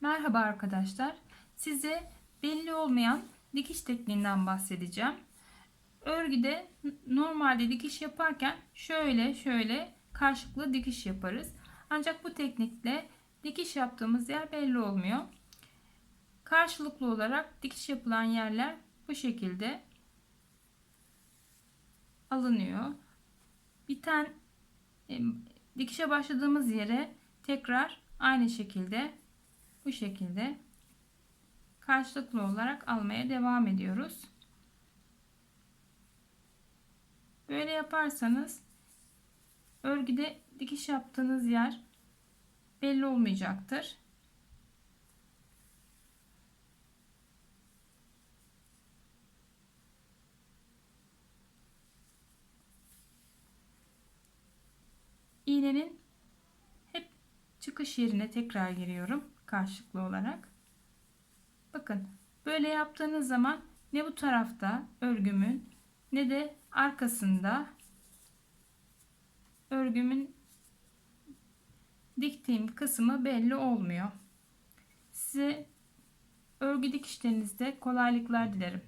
Merhaba arkadaşlar. Size belli olmayan dikiş tekniğinden bahsedeceğim. Örgüde normalde dikiş yaparken şöyle şöyle karşılıklı dikiş yaparız. Ancak bu teknikle dikiş yaptığımız yer belli olmuyor. Karşılıklı olarak dikiş yapılan yerler bu şekilde alınıyor. Biten e, dikişe başladığımız yere tekrar aynı şekilde bu şekilde karşılıklı olarak almaya devam ediyoruz. Böyle yaparsanız örgüde dikiş yaptığınız yer belli olmayacaktır. İğnenin hep çıkış yerine tekrar giriyorum karşılıklı olarak. Bakın böyle yaptığınız zaman ne bu tarafta örgümün ne de arkasında örgümün diktiğim kısmı belli olmuyor. Size örgü dikişlerinizde kolaylıklar dilerim.